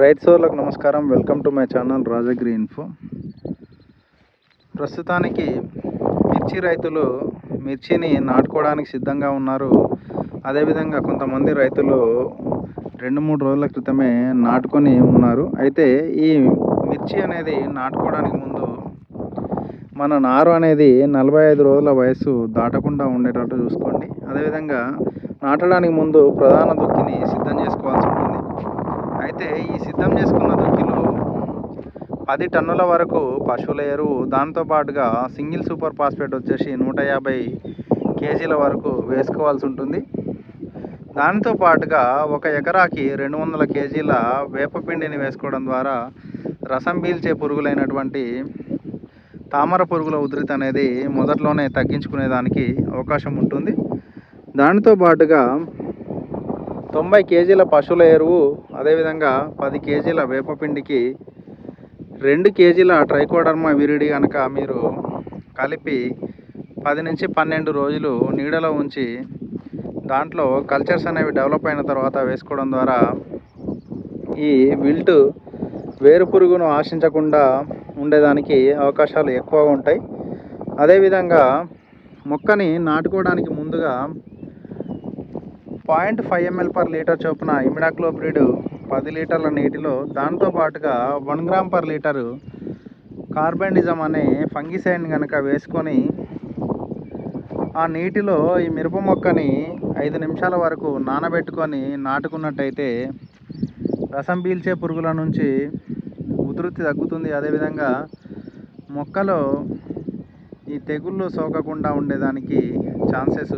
రైతు సోర్లకు నమస్కారం. Welcome to my channel Rajagiri info. ప్రస్తుతానికి మిర్చి రైతులు మిర్చిని నాటుకోవడానికి సిద్ధంగా ఉన్నారు. అదేవిధంగా కొంతమంది రైతులు రెండు మూడు రోజుల క్రితమే నాటుకొని ఉన్నారు. అయితే ఈ మిర్చి అనేది నాటుకోవడానికి ముందు మన నారు అనేది నలభై ఐదు రోజుల వయసు దాటకుండా ఉండేటట్టు చూసుకోండి. అదేవిధంగా నాటడానికి ముందు ప్రధాన దుక్కిని సిద్ధం చేసుకోవాల్సి ఉంటుంది. అయితే ఈ సిద్ధం చేసుకున్న దుక్కిలో పది టన్నుల వరకు పశువుల ఎరువు. దాంతో పాటుగా సింగిల్ సూపర్ ఫాస్ఫేట్ వచ్చేసి నూట యాభై కేజీల వరకు వేసుకోవాల్సి ఉంటుంది. దానితో పాటుగా ఒక ఎకరాకి రెండు వందల కేజీల వేపపిండిని వేసుకోవడం ద్వారా రసం పీల్చే పురుగులైనటువంటి తామర పురుగుల ఉధృతి అనేది మొదట్లోనే తగ్గించుకునేదానికి అవకాశం ఉంటుంది. దానితో పాటుగా తొంభై కేజీల పశువుల ఎరువు అదేవిధంగా పది కేజీల వేపపిండికి రెండు కేజీల ట్రైకోడర్మా విరిడి కనుక మీరు కలిపి పది నుంచి పన్నెండు రోజులు నీడలో ఉంచి దాంట్లో కల్చర్స్ అనేవి డెవలప్ అయిన తర్వాత వేసుకోవడం ద్వారా ఈ విల్ట్ వేరు పురుగును ఆశించకుండా ఉండేదానికి అవకాశాలు ఎక్కువగా ఉంటాయి. అదేవిధంగా మొక్కని నాటుకోవడానికి ముందుగా point five ML per litre చొప్పున ఇమిడాక్లోప్రిడ్ పది లీటర్ల నీటిలో దాంతో పాటుగా one gram per litre carbendazim అనే ఫంగిసైడ్ కనుక వేసుకొని ఆ నీటిలో ఈ మిరప మొక్కని ఐదు నిమిషాల వరకు నానబెట్టుకొని నాటుకున్నట్టయితే రసం పీల్చే పురుగుల నుంచి ఉధృతి తగ్గుతుంది. అదేవిధంగా మొక్కలో ఈ తెగుళ్ళు సోకకుండా ఉండేదానికి ఛాన్సెస్